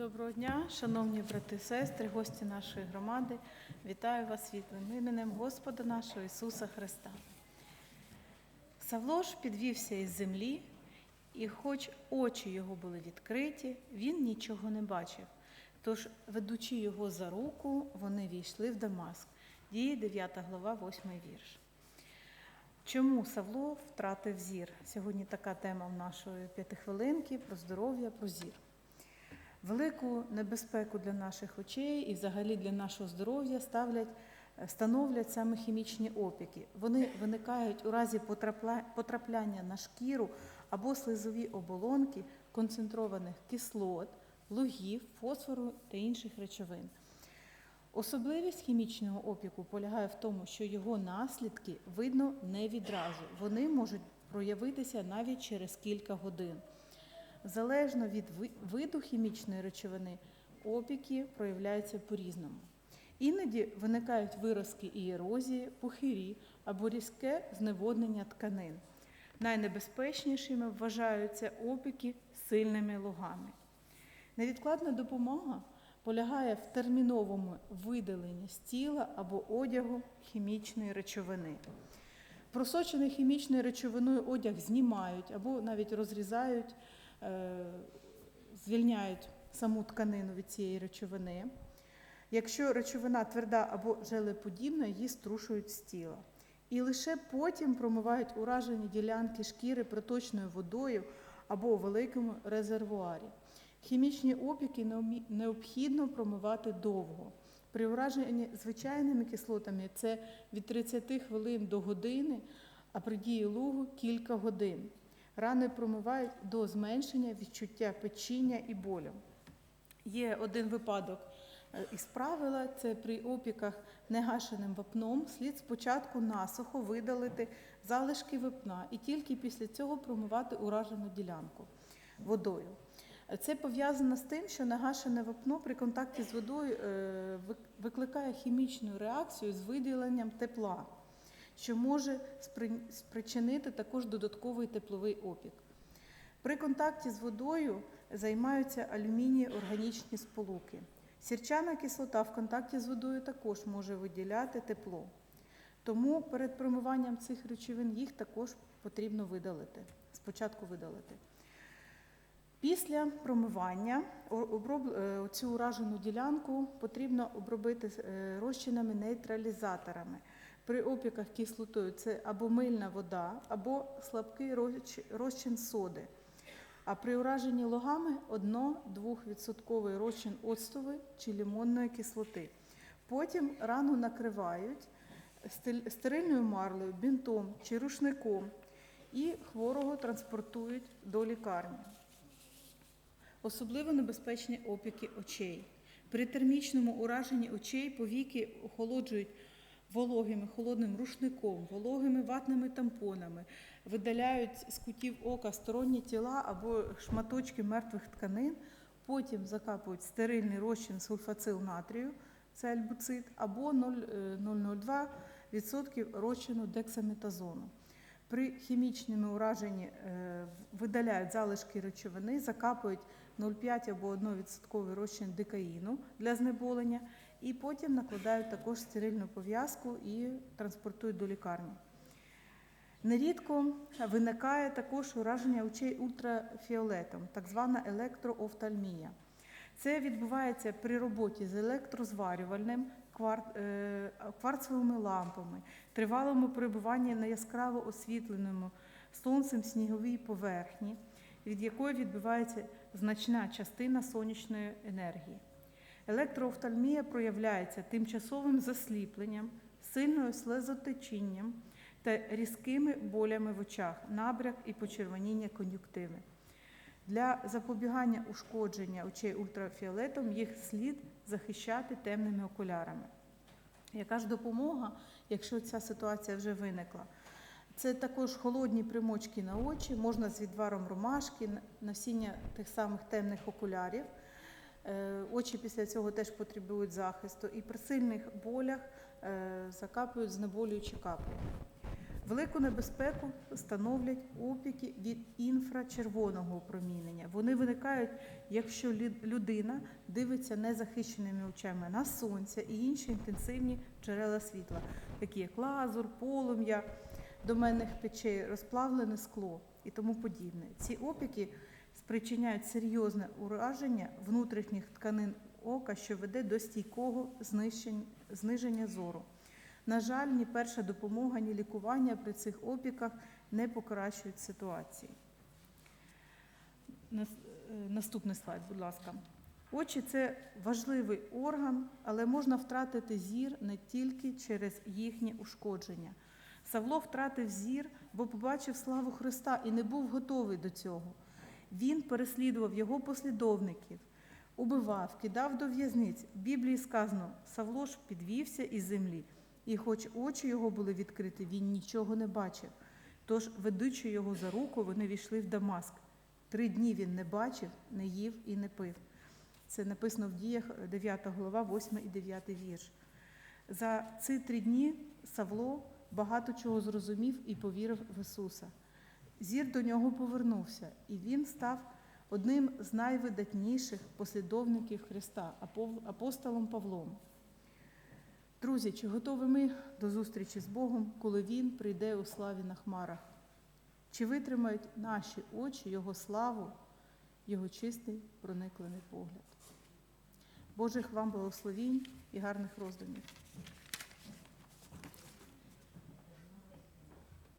Доброго дня, шановні брати і сестри, гості нашої громади. Вітаю вас світлим іменем Господа нашого Ісуса Христа. Савло ж підвівся із землі, і, хоч очі його були відкриті, він нічого не бачив. Тож, ведучи його за руку, вони війшли в Дамаск. Дії 9 глава, 8 вірш. Чому Савло втратив зір? Сьогодні така тема в нашої п'ятихвилинки про здоров'я, про зір. Велику небезпеку для наших очей і взагалі для нашого здоров'я ставлять, становлять саме хімічні опіки. Вони виникають у разі потрапляння на шкіру або слизові оболонки концентрованих кислот, лугів, фосфору та інших речовин. Особливість хімічного опіку полягає в тому, що його наслідки видно не відразу. Вони можуть проявитися навіть через кілька годин. Залежно від виду хімічної речовини, опіки проявляються по-різному. Іноді виникають виразки і ерозії, пухирі або різке зневоднення тканин. Найнебезпечнішими вважаються опіки сильними лугами. Невідкладна допомога полягає в терміновому видаленні з тіла або одягу хімічної речовини. Просочений хімічною речовиною одяг знімають або навіть розрізають, звільняють саму тканину від цієї речовини. Якщо речовина тверда або желеподібна, її струшують з тіла. І лише потім промивають уражені ділянки шкіри проточною водою або у великому резервуарі. Хімічні опіки необхідно промивати довго. При ураженні звичайними кислотами це від 30 хвилин до години, а при дії лугу кілька годин. Рани промивають до зменшення відчуття печіння і болю. Є один випадок е, із правила: це при опіках негашеним вапном слід спочатку насухо видалити залишки вапна і тільки після цього промивати уражену ділянку водою. Це пов'язано з тим, що негашене вапно при контакті з водою е, викликає хімічну реакцію з виділенням тепла, що може спричинити також додатковий тепловий опік. При контакті з водою займаються алюмінії органічні сполуки. Сірчана кислота в контакті з водою також може виділяти тепло. Тому перед промиванням цих речовин їх також потрібно видалити. Спочатку видалити. Після промивання е, цю уражену ділянку потрібно обробити е, розчинами-нейтралізаторами. При опіках кислотою це або мильна вода, або слабкий розч- розчин соди. А при ураженні логами 1-2% розчин оцтової чи лимонної кислоти. Потім рану накривають стерильною марлею, бінтом чи рушником і хворого транспортують до лікарні. Особливо небезпечні опіки очей. При термічному ураженні очей повіки охолоджують вологим холодним рушником, вологими ватними тампонами, видаляють з кутів ока сторонні тіла або шматочки мертвих тканин, потім закапують стерильний розчин сульфацил натрію, це альбуцит, або 0,002% розчину дексаметазону. При хімічному ураженні е, видаляють залишки речовини, закапують 0,5 або 1% розчин дикаїну для знеболення, і потім накладають також стерильну пов'язку і транспортують до лікарні. Нерідко виникає також ураження очей ультрафіолетом, так звана електроофтальмія. Це відбувається при роботі з електрозварювальним е, кварцевими лампами, тривалому перебуванні на яскраво освітленому сонцем сніговій поверхні, від якої відбувається значна частина сонячної енергії. Електроофтальмія проявляється тимчасовим засліпленням, сильною слезотечінням та різкими болями в очах, набряк і почервоніння кон'юктиви. Для запобігання ушкодження очей ультрафіолетом їх слід захищати темними окулярами. Яка ж допомога, якщо ця ситуація вже виникла? Це також холодні примочки на очі, можна з відваром ромашки, носіння тих самих темних окулярів. Е, Очі після цього теж потребують захисту, і при сильних болях е, закапують знеболюючі каплі. Велику небезпеку становлять опіки від інфрачервоного опромінення, Вони виникають, якщо людина дивиться незахищеними очами на сонце і інші інтенсивні джерела світла, такі як лазур, полум'я, доменних печей, розплавлене скло і тому подібне. Ці опіки спричиняють серйозне ураження внутрішніх тканин ока, що веде до стійкого зниження зору. На жаль, ні перша допомога, ні лікування при цих опіках не покращують ситуації. Е, Наступний слайд, будь ласка. Очі це важливий орган, але можна втратити зір не тільки через їхнє ушкодження. Савло втратив зір, бо побачив славу Христа і не був готовий до цього. Він переслідував його послідовників, убивав, кидав до в'язниць. В Біблії сказано, Савло ж підвівся із землі, і хоч очі його були відкриті, він нічого не бачив. Тож, ведучи його за руку, вони війшли в Дамаск. Три дні він не бачив, не їв і не пив. Це написано в діях 9 глава, 8 і 9 вірш. За ці три дні Савло багато чого зрозумів і повірив в Ісуса. Зір до нього повернувся, і він став одним з найвидатніших послідовників Христа, апостолом Павлом. Друзі, чи готові ми до зустрічі з Богом, коли Він прийде у славі на хмарах? Чи витримають наші очі Його славу, Його чистий прониклений погляд? Божих вам благословінь і гарних роздумів.